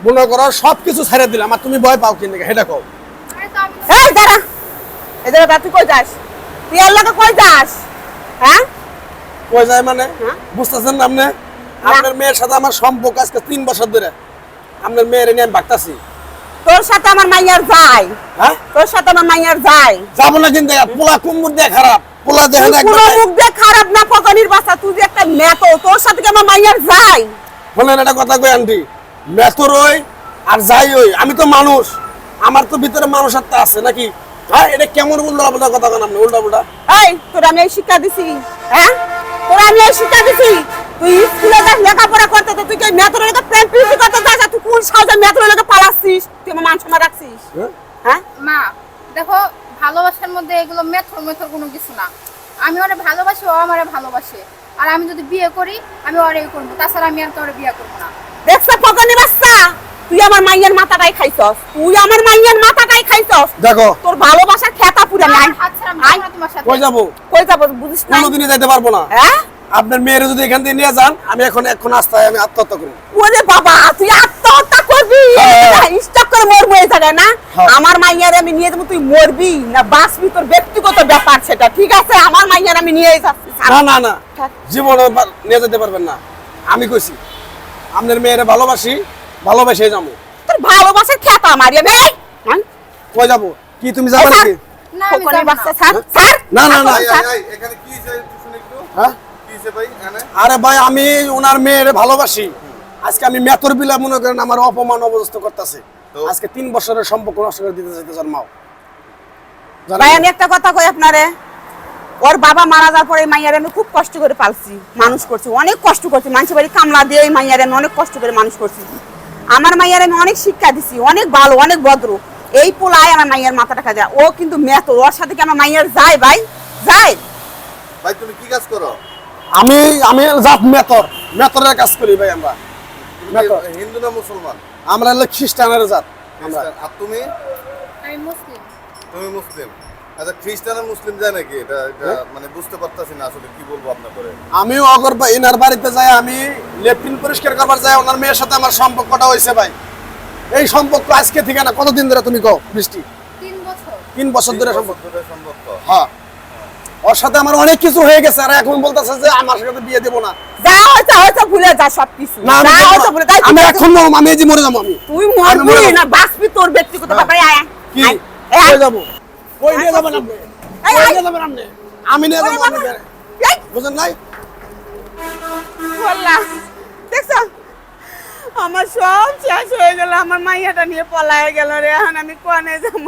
মনে করো সবকিছু ছেড়ে দিলাম আর তুমি ভয় পাও কিনে সেটা কও। আরে এই দাঁড়া। এদের দাঁড়া তুই কই যাস? তুই এর লোকে কই যাস? হ্যাঁ? কই যায় মানে? হ্যাঁ? বুঝতেছেন না আপনি? আপনার মেয়ের সাথে আমার সম্পর্ক আজকে তিন বছর ধরে। আপনার মেয়ের নিয়ে আমি ভাগতাছি তোর সাথে আমার মাইয়ার যাই হ্যাঁ? তোর সাথে আমার মাইয়ার যাই যাব না কিন্তু পোলা কুমুর দিয়ে খারাপ? পোলা দেখে না একবার মুখ দিয়ে খারাপ না পকনির বাসা। তুই যে একটা মেতো তোর সাথে কি আমার মাইয়ার যাই বলেন একটা কথা কই আন্টি। মেথর ওই আর যাই ওই আমি তো মানুষ। আমার তো ভিতরে মানুষ আত্মা আছে নাকি? হ্যাঁ এটা কেমন উল্টা পাল্টা কথা কেন আপনি উল্টা পাল্টা এই তোর আমি এই শিক্ষা দিছি হ্যাঁ? তোর আমি এই শিক্ষা দিছি। তুই স্কুলে যাস লেখাপড়া করতে তো তুই কি লেগে প্রেম প্রীতি করতে যাস? তুই কোন মেতর লেগে পালাচ্ছিস? তুই আমার মান সম্মান রাখছিস? হ্যাঁ? হ্যাঁ? মা দেখো ভালোবাসার মধ্যে এগুলো মেথর মেথর কোনো কিছু না। আমি ওরে ভালোবাসি ও আমারে ভালোবাসে। আর আমি যদি বিয়ে করি আমি ওরে করব। তাছাড়া আমি আর তোরে বিয়ে করব না। দেখছ পকনি বাচ্চা? তুই আমার মাইয়ের মাথাটাই খাইছস। তুই আমার মাইয়ের মাথাটাই খাইছস। দেখো। তোর ভালোবাসার খেতা পুরা নাই। আর হাত ছাড়া আমি যাব না তোমার সাথে। কই যাব? কই যাব বুঝিস না কোনোদিনই যাইতে পারব না। হ্যাঁ? আপনার মেয়ের যদি এখান থেকে নিয়ে যান আমি এখন এখন আস্তায় আমি আত্মহত্যা করি ওরে বাবা তুই আত্মহত্যা করবি? হ্যাঁ। স্টক করে মরবো এই জায়গায় না? হ্যাঁ। আমার মাইয়ারে আমি নিয়ে যাব তুই মরবি? না বাঁচবি? তোর ব্যক্তিগত ব্যাপার সেটা ঠিক আছে? আমার মাইয়ার আমি নিয়ে যাচ্ছি না না না। জীবনে নিয়ে যেতে পারবেন না। আমি কইছি আপনার মেয়ের ভালোবাসি ভালোবাসে যাব। তোর ভালোবাসার খেতা মারি আমি এই, হ্যাঁ? কই যাব? কি তুমি যাবে নাকি? না বাচ্চা না। না, না, না। এখানে কি হয়েছে একটু একটু। হ্যাঁ? কি হয়েছে ভাই এখানে? আরে ভাই আমি ওনার মেয়ের ভালোবাসি। আজকে আমি মেতর বিলা মনে করেন আমার অপমান অবস্থ করতেছে। আজকে তিন বছরের সম্পর্ক নষ্ট করে দিতে চাইতে জন্মাও ভাই আমি একটা কথা কই আপনারে। ওর বাবা মারা যাওয়ার পরে এই মাইয়ারে আমি খুব কষ্ট করে পালছি মানুষ করছি। অনেক কষ্ট করছি। মানুষের বাড়ি কামলা দিয়ে এই মাইয়ারে আমি অনেক কষ্ট করে মানুষ করছি। আমার মাইয়ারে আমি অনেক শিক্ষা দিছি অনেক ভালো অনেক ভদ্র। এই পোলায় আমার মাইয়ার মাথাটা খাজা। ও কিন্তু মেত ওর সাথে কি আমার মাইয়ার যায় ভাই? যায়। ভাই তুমি কি কাজ করো? আমি আমি জাত মেতর মেতরের কাজ করি ভাই আমরা। হিন্দু না মুসলমান? আমরা হলো খ্রিস্টানের জাত আমরা। আর তুমি? আমি মুসলিম। তুমি মুসলিম। আচ্ছা খ্রিস্টান আর মুসলিম যায় নাকি? এটা এটা হ্যাঁ? মানে বুঝতে পারতাছি না আসলে কি বলব আপনার করে আমিও অগর ইনার বাড়িতে যাই আমি পরিষ্কার করবার যাই ওনার মেয়ের সাথে আমার সম্পর্কটা হয়েছে ভাই। এই সম্পর্ক আজকে থেকে না কতদিন ধরে তুমি কও বৃষ্টি তিন বছর। তিন বছর ধরে সম্পর্ক। ধরে সম্পর্ক। হ্যাঁ। ওর সাথে আমার অনেক কিছু হয়ে গেছে আর এখন বলতেছে যে আমার সাথে বিয়ে দেবো না। যা হয়েছে হয়েছে ভুলে যা সব কিছু না আমি যা হয়েছে ভুলে তাই আমি এখন আমি এই যে মরে যাব আমি। তুই আমি মরবি না বাঁচবি তোর ব্যক্তিগত হ্যাঁ। ব্যাপারে আয়। কি? এই। যাব। কই নিয়ে যাবেন আপনি কই এই। নিয়ে যাবেন আপনি। আমি নিয়ে যাব বুঝেন নাই? বললাম দেখছ? আমার সব শেষ হয়ে গেল আমার মাইয়াটা নিয়ে পলায় গেল রে এখন আমি কোয়ানে যাব?